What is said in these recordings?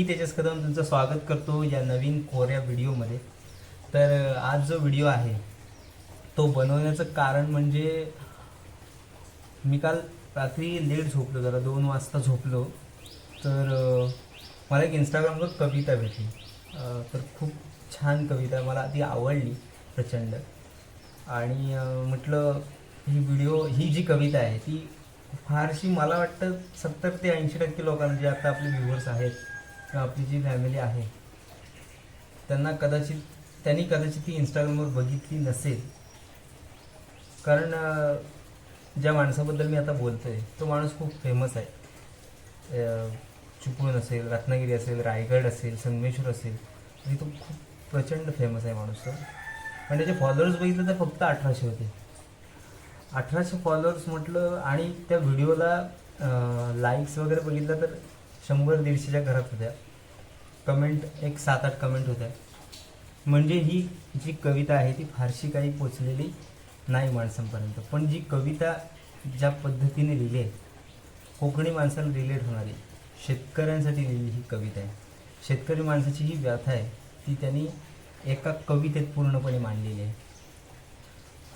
मी तेजस कदम तुमचं स्वागत करतो या नवीन कोऱ्या व्हिडिओमध्ये. तर आज जो व्हिडिओ आहे तो बनवण्याचं कारण म्हणजे मी काल रात्री लेट झोपलो जरा दोन वाजता झोपलो. तर मला एक इंस्टाग्रामवर कविता भेटली. तर खूप छान कविता मला ती आवडली प्रचंड. आणि म्हटलं ही व्हिडिओ ही जी कविता आहे ती फारशी मला वाटतं सत्तर ते ऐंशी टक्के लोकांना जे आता आपले व्ह्युअर्स आहेत आपली जी फॅमिली आहे त्यांना कदाचित त्यांनी कदाचित ती इंस्टाग्रामवर बघितली नसेल. कारण ज्या माणसाबद्दल मी आता बोलतो आहे तो माणूस खूप फेमस आहे. चिपळूण असेल रत्नागिरी असेल रायगड असेल संगमेश्वर असेल तरी तो खूप प्रचंड फेमस आहे माणूस तो पण त्याचे फॉलोअर्स बघितले तर फक्त अठराशे होते. अठराशे फॉलोअर्स म्हटलं आणि त्या व्हिडिओला लाईक्स वगैरे बघितलं तर शंभर दीडशेच्या घरात होत्या. कमेंट एक सात आठ कमेंट होत्या. म्हणजे ही जी कविता आहे ती फारशी काही पोचलेली नाही माणसांपर्यंत. पण जी कविता ज्या पद्धतीने लिहिली आहे कोकणी माणसाला रिलेट होणारी शेतकऱ्यांसाठी लिहिलेली ही कविता आहे. शेतकरी माणसाची ही व्यथा आहे ती त्यांनी एका कवितेत पूर्णपणे मांडलेली आहे.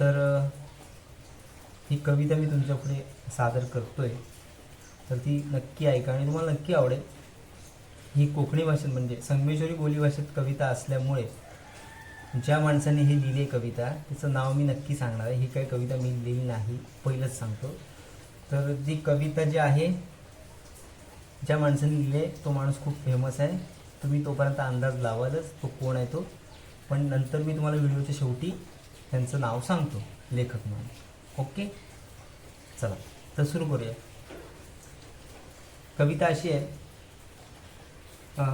तर ही कविता मी तुमच्यापुढे सादर करतो आहे तर ती नक्की ऐका आणि तुम्हाला नक्की आवडेल. ही कोकणी भाषेत म्हणजे संगमेश्वरी बोली भाषेत कविता असल्यामुळे ज्या माणसाने हे लिहिली आहे कविता तिचं नाव मी नक्की सांगणार आहे. ही काही कविता मी लिहिली नाही पहिलंच सांगतो. तर जी कविता जी आहे ज्या माणसाने लिहिली आहे तो माणूस खूप फेमस आहे. तुम्ही तोपर्यंत अंदाज लावालच तो कोण आहे तो. पण नंतर मी तुम्हाला व्हिडिओच्या शेवटी त्यांचं नाव सांगतो लेखक म्हणून. ओके? चला तर सुरू करूया. कविता अशी आहे.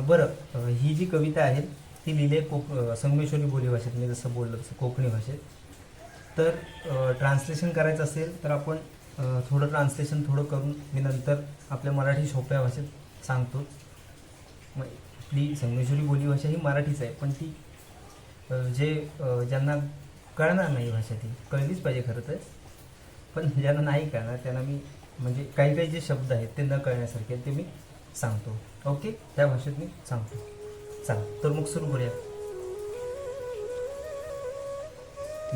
बरं ही जी कविता आहे ती लिहिली आहे कोक संगमेश्वरी बोली भाषेत मी जसं बोललो तसं कोकणी भाषेत. तर ट्रान्सलेशन करायचं असेल तर आपण थोडं ट्रान्सलेशन थोडं करून मी नंतर आपल्या मराठी सोप्या भाषेत सांगतो. मग आपली संगमेश्वरी बोली भाषा ही मराठीच आहे पण ती जे ज्यांना कळणार नाही भाषा ती कळलीच पाहिजे खरं तर. पण ज्यांना नाही कळणार त्यांना मी म्हणजे काही काही जे शब्द आहेत ते न कळण्यासारखे ते मी सांगतो. ओके? त्या भाषेत मी सांगतो. चला तर मग सुरू करूया.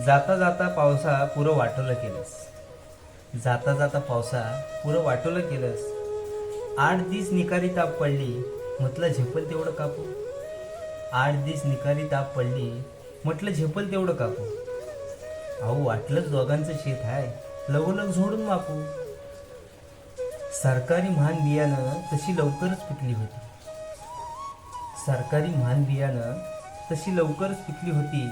जाता जाता पावसा पुरं वाटोलं केलंस. जाता जाता पावसा पुरं वाटोलं केलंस. आठ दिस निकारी ताप पडली म्हटलं झेपल तेवढं कापू. आठ दिस निकारी ताप पडली म्हटलं झेपल तेवढं कापू. अहो वाटलंच दोघांचं शेत आहे लगोलग झोडून मापू. सरकारी महान बियाणं तशी लवकरच पिकली होती. सरकारी महान बियाणं तशी लवकरच पिकली होती.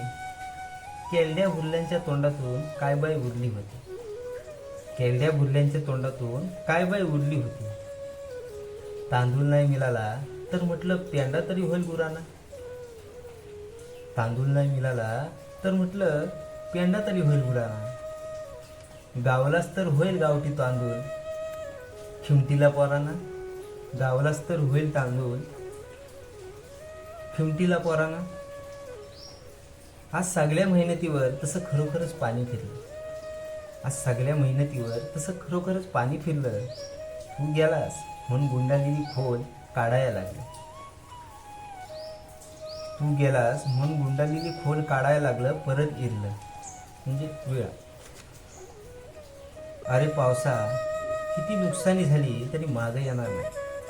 केलड्या भुरल्यांच्या तोंडातून काय बाय उरली होती? केलड्या भुरल्यांच्या तोंडातून काय बाय उरली होती? तांदूळ नाही मिळाला तर म्हटलं पेंडा तरी होईल गुराना. तांदूळ नाही मिळाला तर म्हटलं पेंडा तरी होईल गुराना. गावलाच तर होईल गावठी तांदूळ. खिमतीला पोरांना गावलाच तर होईल तांदूळ. खिमतीला पोरांना आज सगळ्या मेहनतीवर तसं खरोखरच पाणी फिरलं. आज सगळ्या मेहनतीवर तसं खरोखरच पाणी फिरलं. तू गेलास म्हणून गुंडागिरी खोल काढायला लागली. तू गेलास म्हणून गुंडागिरी खोल काढायला लागलं परत इरलं. म्हणजे वेळा. अरे पावसा किती नुकसानी झाली तरी मागं येणार नाही.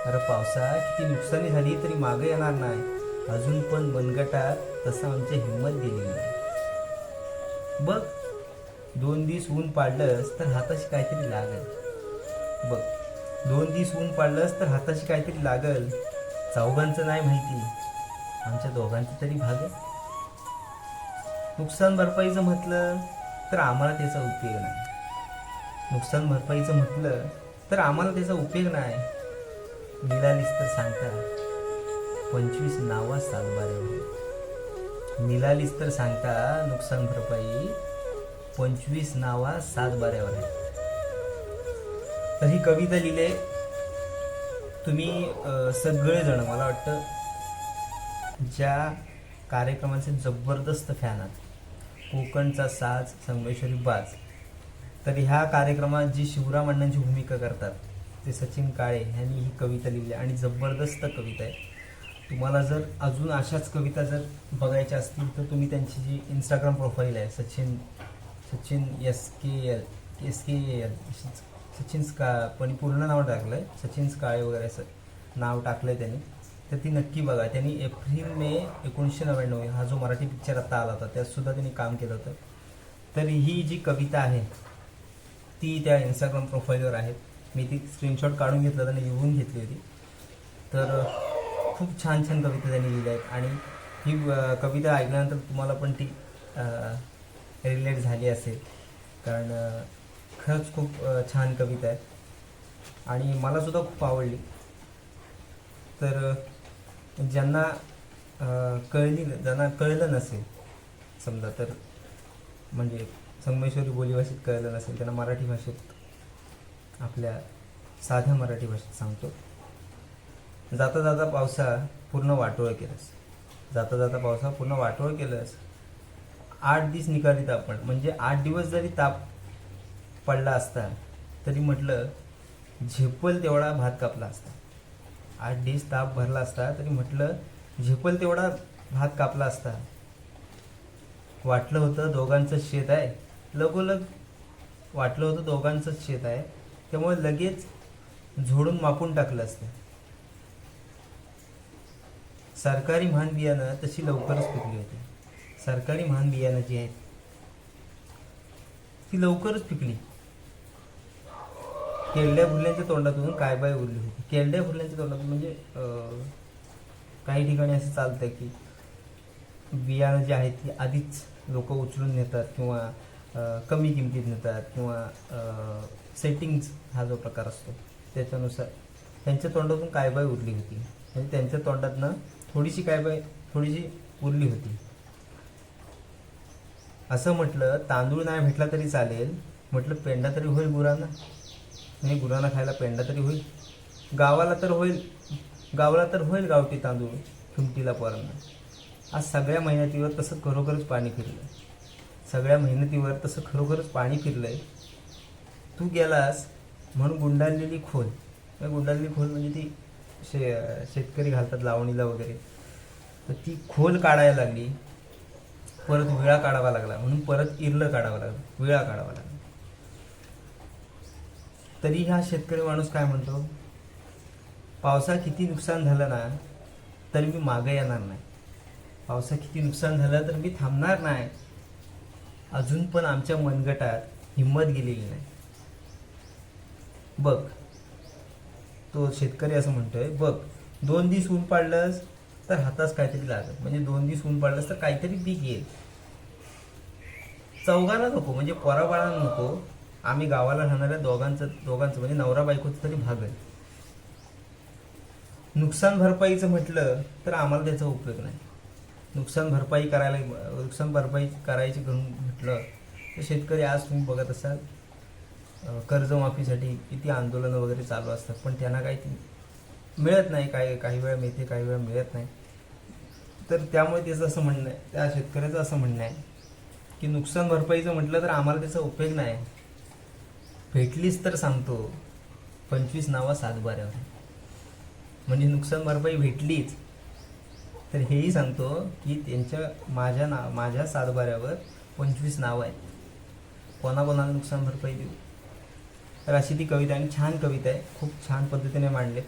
अरे पावसात किती नुकसानी झाली तरी मागं येणार नाही. अजून पण मनगटात तसं आमची हिंमत गेली नाही. बघ दोन दिवस ऊन पाडलंस तर हाताशी काहीतरी लागल. बघ दोन दिवस ऊन पाडलंस तर हाताशी काहीतरी लागल. चौघांचं नाही माहिती. आमच्या दोघांचं तरी भागल नुकसान भरपाईचं म्हटलं तर आम्हाला त्याचा उपयोग नाही. नुकसान भरपाईचं म्हटलं तर आम्हाला त्याचा उपयोग नाही. निलालीस तर सांगता पंचवीस नावा सातबाऱ्यावर निलालीस तर सांगता नुकसान भरपाई पंचवीस नावा सातबाऱ्यावर आहे तर ही कविता लिहिले तुम्ही सगळेजण मला वाटतं ज्या कार्यक्रमाचे जबरदस्त फॅन आहात. कोकणचा साज संगमेश्वरी बाज. तर ह्या कार्यक्रमात जी शिवराम अण्णांची भूमिका करतात ते सचिन काळे यांनी ही कविता लिहिली आणि जबरदस्त कविता आहे. तुम्हाला जर अजून अशाच कविता जर बघायच्या असतील तर तुम्ही त्यांची जी इंस्टाग्राम प्रोफाईल आहे Sachin Sachin S K L S K L Sachin स्का पण पूर्ण नाव टाकलं आहे सचिन स्काळे वगैरे असं नाव टाकलं आहे त्यांनी. तर ती नक्की बघा त्यांनी एप्रिल मे एकोणीसशे नव्याण्णव हा जो मराठी पिक्चर आता आला होता त्यात सुद्धा त्यांनी काम केलं होतं. तर ही जी कविता आहे ती त्या इंस्टाग्राम प्रोफाईलवर आहेत मी ती स्क्रीनशॉट काढून घेतलं त्यांनी लिहून घेतली होती. तर खूप छान छान कविता त्यांनी लिहिल्या आहेत. आणि ही कविता ऐकल्यानंतर तुम्हाला पण ती रिलेट झाली असेल. कारण खरंच खूप छान कविता आहे आणि मलासुद्धा खूप आवडली. तर ज्यांना कळली ज्यांना कळलं नसेल समजा तर म्हणजे संगमेश्वरी बोलीभाषेत कळलं नसेल त्यांना मराठी भाषेत आपल्या साध्या मराठी भाषेत सांगतो. जाता जाता पावसा पूर्ण वाटोळ केलंस. जाता जाता पावसा पूर्ण वाटोळ केलंस. आठ दिवस निकाली आपण म्हणजे आठ दिवस जरी ताप पडला असता तरी म्हटलं झेपल तेवढा भात कापला असता. आठ दिवस ताप भरला असता तरी म्हटलं झेपल तेवढा भात कापला असता. वाटलं होतं दोघांचं शेत आहे. लगोलग वाटलं होतं दोघांचंच शेत आहे. त्यामुळे लगेच झोडून मापून टाकलं असतं. सरकारी महान बियाणं तशी लवकरच पिकली होती. सरकारी महान बियाणं जी आहेत ती लवकरच पिकली. केरड्या फुल्यांच्या तोंडातून काय बाय उरली होती. केरड्या फुल्यांच्या तोंडातून म्हणजे काही ठिकाणी असं चालतं की बियाणं जे आहेत ती आधीच लोक उचलून नेतात किंवा कमी किमतीत नेतात किंवा सेटिंग्ज हा जो प्रकार असतो त्याच्यानुसार त्यांच्या तोंडातून काय बाय उरली होती. म्हणजे त्यांच्या तोंडातनं थोडीशी काय बाय थोडीशी उरली होती. असं म्हटलं तांदूळ नाही भेटला तरी चालेल. म्हटलं पेंडा तरी होईल गुरांना. नाही गुरांना खायला पेंडा तरी होईल. गावाला तर होईल गावाला तर होईल गावठी तांदूळ किमतीला पोरांना. आज सगळ्या मेहनतीवर तसं खरोखरच पाणी फिरलं. सगळ्या मेहनतीवर तसं खरोखरच पाणी फिरलं आहे तू गेलास म्हणून गुंडाळलेली खोल. गुंडाळलेली खोल म्हणजे ती शे शेतकरी घालतात लावणीला वगैरे. तर ती खोल काढायला लागली. परत विळा काढावा लागला. म्हणून परत इरलं काढावं लागलं. विळा काढावा लागला. तरी हा शेतकरी माणूस काय म्हणतो? पावसा किती नुकसान झालं ना तरी मी मागं येणार नाही. पावसा किती नुकसान झालं तर मी थांबणार नाही. अजून पण आमच्या मनगटात हिंमत गेलेली नाही. बघ तो शेतकरी असं म्हणतोय बघ दोन दिवस ऊन पाडलंस तर हातास काहीतरी लागत म्हणजे दोन दिवस ऊन पाडलंस तर काहीतरी पीक येईल. चौघांना नको म्हणजे पोराबाळांना नको. आम्ही गावाला राहणाऱ्या दोघांचं दोघांचं म्हणजे नवरा बायकोचं तरी भागल नुकसान भरपाईचं म्हटलं तर आम्हाला त्याचा उपयोग नाही. नुकसान भरपाई करायला नुकसान भरपाई करायची घेऊन म्हटलं तर शेतकरी आज तुम्ही बघत असाल कर्जमाफीसाठी किती आंदोलनं वगैरे चालू असतात पण त्यांना काही ती मिळत नाही काही काही वेळा मिळते काही वेळा मिळत नाही. तर त्यामुळे त्याचं असं म्हणणं आहे त्या शेतकऱ्याचं असं म्हणणं आहे की नुकसान भरपाईचं म्हटलं तर आम्हाला त्याचा उपयोग नाही. भेटलीच तर सांगतो पंचवीस नावा सातबाऱ्यावर. म्हणजे नुकसान भरपाई भेटलीच तर हेही सांगतो की त्यांच्या माझ्या ना माझ्या सातबाऱ्यावर पंचवीस नावं आहेत. कोणाकोणाला नुकसान भरपाई देऊ? तर अशी ती कविता आणि छान कविता आहे. खूप छान पद्धतीने मांडले.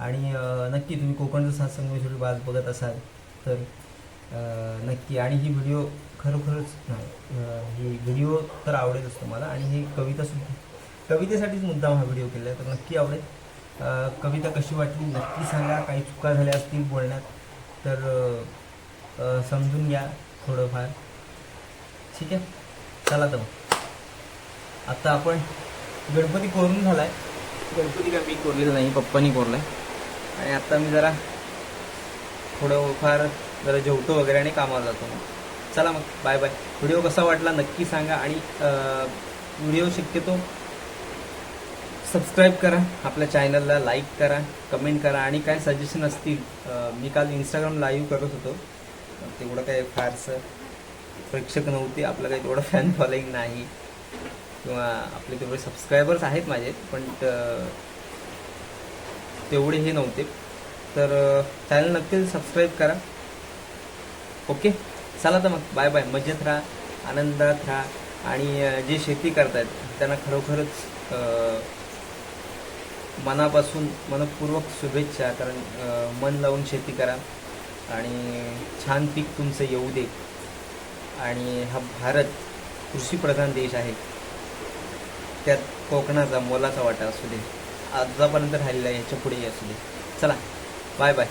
आणि नक्की तुम्ही कोकणचं सातसंग बाज बघत असाल तर नक्की. आणि ही व्हिडिओ खरोखरच नाही ही व्हिडिओ तर आवडेलच तुम्हाला. आणि ही कवितासुद्धा कवितेसाठीच मुद्दाम हा व्हिडिओ केला आहे. तर नक्की आवडेल. कविता कशी वाटली? नक्की सांगा. काही चुका झाल्या असतील बोलण्यात? तर समजून घ्या थोडंफार. ठीक आहे? चला तर मग. आता आपण गणपती कोरून झालाय. गणपती काय मी कोरलेला नाही पप्पानी कोरलाय. आणि आता मी जरा थोडं फार जरा जेवतो वगैरे आणि कामाला जातो मग. चला मग बाय बाय. व्हिडिओ कसा वाटला नक्की सांगा आणि व्हिडिओ शक्यतो सबस्क्राईब करा आपल्या चॅनलला लाईक करा कमेंट करा आणि काय सजेशन असतील मी काल इंस्टाग्राम लाईव्ह करत होतो. तेवढं काही फारसं प्रेक्षक नव्हते आपलं काही तेवढं फॅन फॉलोईंग नाही. किंवा आपले तेवढे सबस्क्रायबर्स आहेत माझे पण तेवढे हे नव्हते. तर चॅनल नक्की सबस्क्राईब करा. ओके चला तर मग बाय बाय मजेत राहा आनंदात राहा. आणि जे शेती करतायत त्यांना खरोखरच मनापासून मनपूर्वक शुभेच्छा कारण मन लावून शेती करा आणि छान पीक तुमचं येऊ दे. आणि हा भारत कृषीप्रधान देश आहे. त्यात कोकणाचा मोलाचा वाटा असू दे. आजपर्यंत राहिलेला आहे, याच्या पुढेही असू दे. चला बाय बाय.